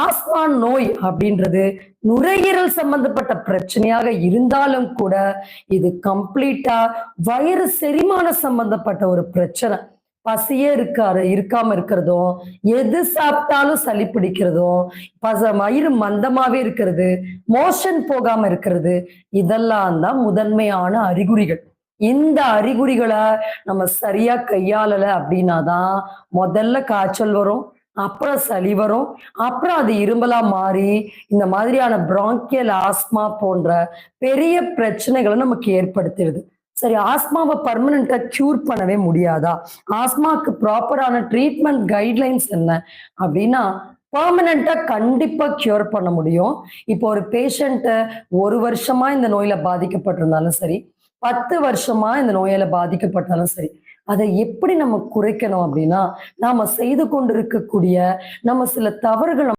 Asthma நோய் அப்படின்றது நுரையீரல் சம்பந்தப்பட்ட பிரச்சனையாக இருந்தாலும் கூட இது கம்ப்ளீட்டா வயிறு செரிமான சம்பந்தப்பட்ட ஒரு பிரச்சனை. பசியே இருக்காரு இருக்காம இருக்கிறதும் எது சாப்பிட்டாலும் சளி பிடிக்கிறதும் பச வயிறு மந்தமாவே இருக்கிறது மோஷன் போகாம இருக்கிறது இதெல்லாம் தான் முதன்மையான அறிகுறிகள். இந்த அறிகுறிகளை நம்ம சரியா கையாளல அப்படின்னா தான் முதல்ல காய்ச்சல் வரும் அப்புறம் சளி வரும். அப்புறம் அது இரும்பலா மாறி இந்த மாதிரியான பிராங்கியல் ஆஸ்மா போன்ற பெரிய பிரச்சனைகளை நமக்கு ஏற்படுத்திடுது. சரி ஆஸ்மாவை பர்மனண்டா கியூர் பண்ணவே முடியாதா? ஆஸ்மாக்கு ப்ராப்பரான ட்ரீட்மெண்ட் கைட்லைன்ஸ் என்ன? அப்படின்னா பர்மனண்டா கண்டிப்பா கியூர் பண்ண முடியும். இப்போ ஒரு பேஷண்ட்டு ஒரு வருஷமா இந்த நோயில பாதிக்கப்பட்டிருந்தாலும் சரி பத்து வருஷமா இந்த நோயால பாதிக்கப்பட்டாலும் சரி அதை எப்படி நம்ம குறைக்கணும் அப்படின்னா நாம செய்து கொண்டிருக்கக்கூடிய நம்ம சில தவறுகள்